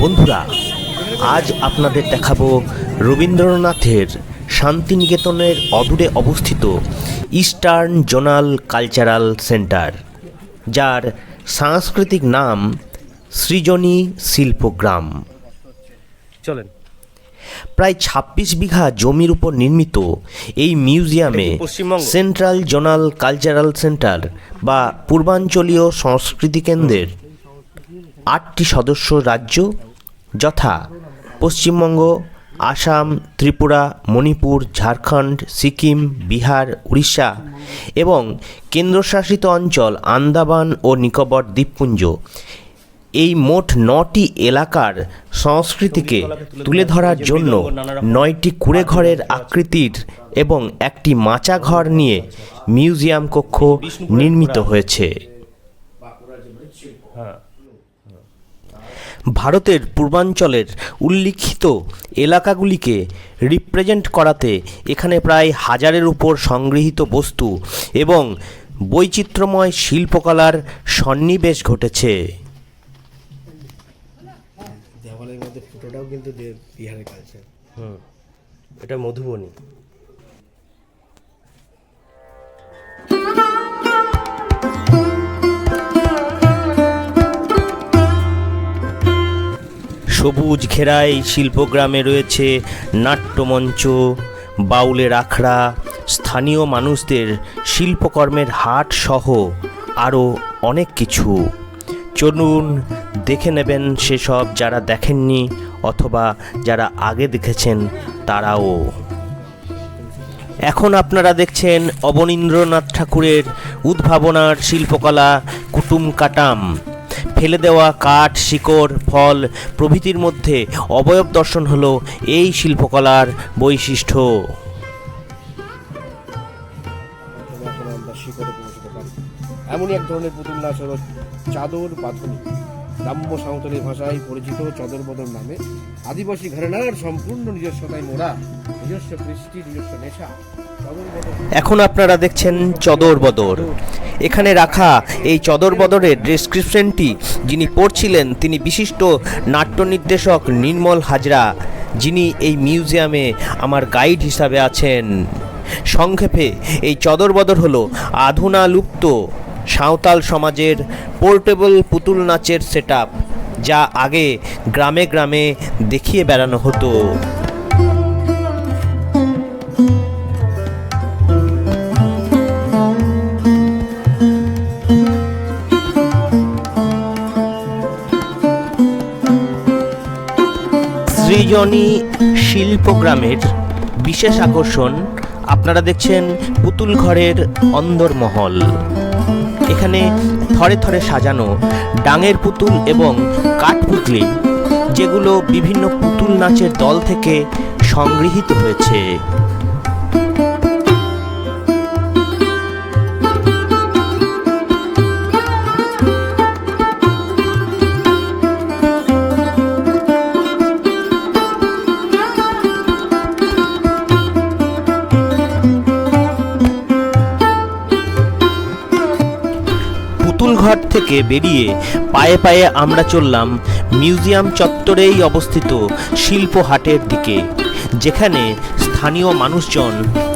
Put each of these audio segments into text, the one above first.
বন্ধুরা আজ আপনাদের দেখাবো রবীন্দ্রনাথের শান্তিনিকেতনের অদূরে অবস্থিত ইস্টার্ন জোনাল কালচারাল সেন্টার যার সাংস্কৃতিক নাম সৃজনী শিল্পগ্রাম। চলেন। প্রায় ছাব্বিশ বিঘা জমির উপর নির্মিত এই মিউজিয়ামে সেন্ট্রাল জোনাল কালচারাল সেন্টার বা পূর্বাঞ্চলীয় সংস্কৃতি কেন্দ্রের আটটি সদস্য রাজ্য যথা পশ্চিমবঙ্গ, আসাম, ত্রিপুরা, মণিপুর, ঝাড়খণ্ড, সিকিম, বিহার, উড়িষ্যা এবং কেন্দ্রশাসিত অঞ্চল আন্দামান ও নিকোবর দ্বীপপুঞ্জ। এই মোট নটি এলাকার সংস্কৃতিকে তুলে ধরার জন্য নয়টি কুড়ে ঘরের আকৃতির এবং একটি মাচা ঘর নিয়ে মিউজিয়াম কক্ষ নির্মিত হয়েছে। ভারতের পূর্বাঞ্চলের উল্লিখিত এলাকাগুলিকে রিপ্রেজেন্ট করাতে এখানে প্রায় হাজারের উপর সংগৃহীত বস্তু এবং বৈচিত্র্যময় শিল্পকলার সন্নিবেশ ঘটেছে। দেওয়ালের মধ্যে ফটোটাও কিন্তু দে- বিহারের কালচার হুম। এটা মধুবনী। সবুজ ঘেরাই শিল্পগ্রামে রয়েছে নাট্যমঞ্চ, বাউলের আখড়া, স্থানীয় মানুষদের শিল্পকর্মের হাট সহ আরও অনেক কিছু। চলুন দেখে নেবেন সেসব যারা দেখেননি অথবা যারা আগে দেখেছেন তারাও। এখন আপনারা দেখছেন অবনীন্দ্রনাথ ঠাকুরের উদ্ভাবনার শিল্পকলা কুটুম কাটাম ফেলে দেওয়া কাঠ, শিকড়, ফল প্রভৃতির মধ্যে অবয়ব দর্শন হল এই শিল্পকলার বৈশিষ্ট্য। এমনই এক ধরনের পুতুল নাচ হল চাদর, বাঁধনি। গ্রাম্য সাঁওতালি ভাষায় পরিচিত চদর বদর নামে। আদিবাসী ঘরানার সম্পূর্ণ নিজস্বতায় মোড়া, নিজস্ব কৃষ্টি, নিজস্ব নেশা এখন আপনারা দেখছেন চদর বদর এখানে রাখা এই চদর বদরের ডেসক্রিপশনটি যিনি পড়ছিলেন, তিনি বিশিষ্ট নাট্য নির্দেশক নির্মল হাজরা, যিনি এই মিউজিয়ামে আমার গাইড হিসাবে আছেন। সংক্ষেপে, এই চদর বদর হলো আধুনা লুপ্ত সাঁওতাল সমাজের পোর্টেবল পুতুল নাচের সেট যা আগে গ্রামে গ্রামে দেখিয়ে বেড়ানো হতো। সৃজনী শিল্পগ্রামের বিশেষ আকর্ষণ, আপনারা দেখছেন পুতুল ঘরের অন্দরমহল। এখানে থরে থরে সাজানো ডাঙের পুতুল এবং কাঠপুতলি যেগুলো বিভিন্ন পুতুল নাচের দল থেকে সংগৃহীত হয়েছে। ঘর থেকে বেরিয়ে পায়ে পায়ে আমরা চললাম মিউজিয়াম চত্বরেই অবস্থিত শিল্প হাটের দিকে, যেখানে স্থানীয় মানুষজন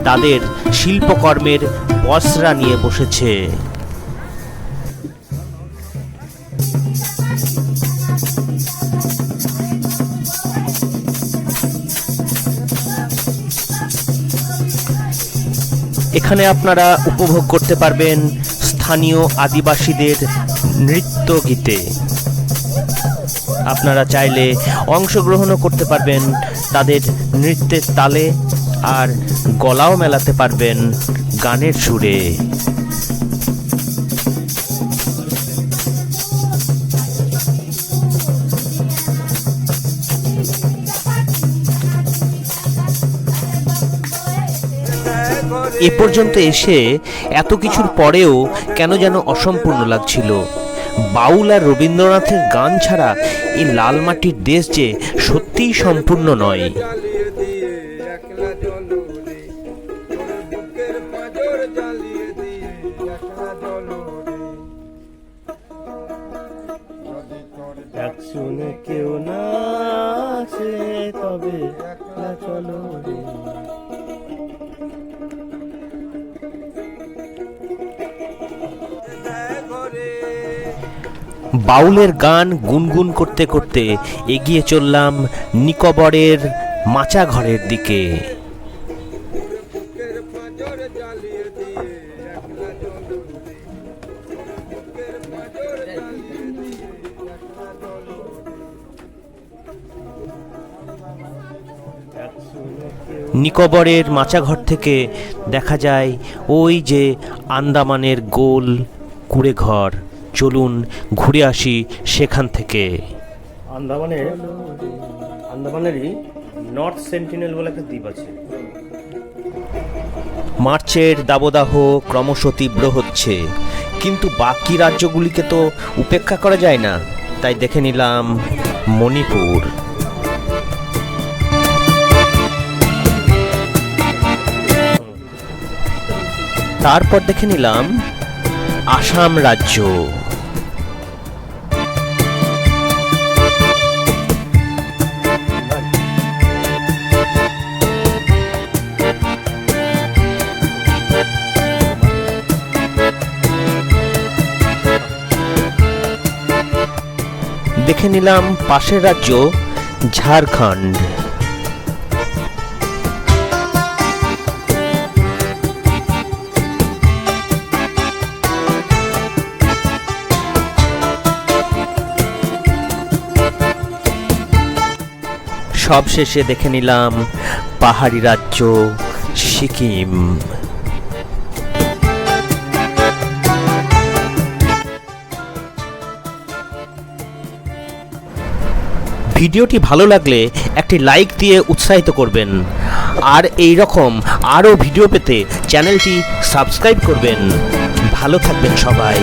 তাদের শিল্পকর্মের পসরা নিয়ে বসেছে। এখানে আপনারা উপভোগ করতে পারবেন স্থানীয় আদিবাসীদের নৃত্য গীতে। আপনারা চাইলে অংশগ্রহণও করতে পারবেন, তাদের নৃত্যের তালে আর গলাও মেলাতে পারবেন গানের সুরে। এ পর্যন্ত এসে এত কিছুর পরেও কেন যেন অসম্পূর্ণ লাগছিল। বাউল আর রবীন্দ্রনাথের গান ছাড়া এই লাল মাটির দেশ যে সত্যিই সম্পূর্ণ নয়। কেউ না তবে চলো রে। বাউলের গান গুনগুন করতে করতে এগিয়ে চললাম নিকবরের মাচা ঘরের দিকে। নিকবরের মাচাঘর থেকে দেখা যায় ওই যে আন্দামানের গোল কুড়ে ঘর চলুন ঘুরে আসি সেখান থেকে। আন্দামানের আন্দামানেরই নর্থ সেন্টিনেল বলে একটা দ্বীপ আছে। মার্চের দাবদাহ ক্রমশ তীব্র হচ্ছে কিন্তু বাকি রাজ্যগুলিকে তো উপেক্ষা করা যায় না তাই দেখে নিলাম মণিপুর। তারপর দেখে নিলাম আসাম রাজ্য। দেখে নিলাম পাশের রাজ্য ঝাড়খণ্ড। সব শেষে দেখে নিলাম পাহাড়ি রাজ্য সিকিম। ভিডিওটি ভালো লাগলে একটি লাইক দিয়ে উৎসাহিত করবেন। আর এই রকম আরও ভিডিও পেতে চ্যানেলটি সাবস্ক্রাইব করবেন। ভালো থাকবেন সবাই।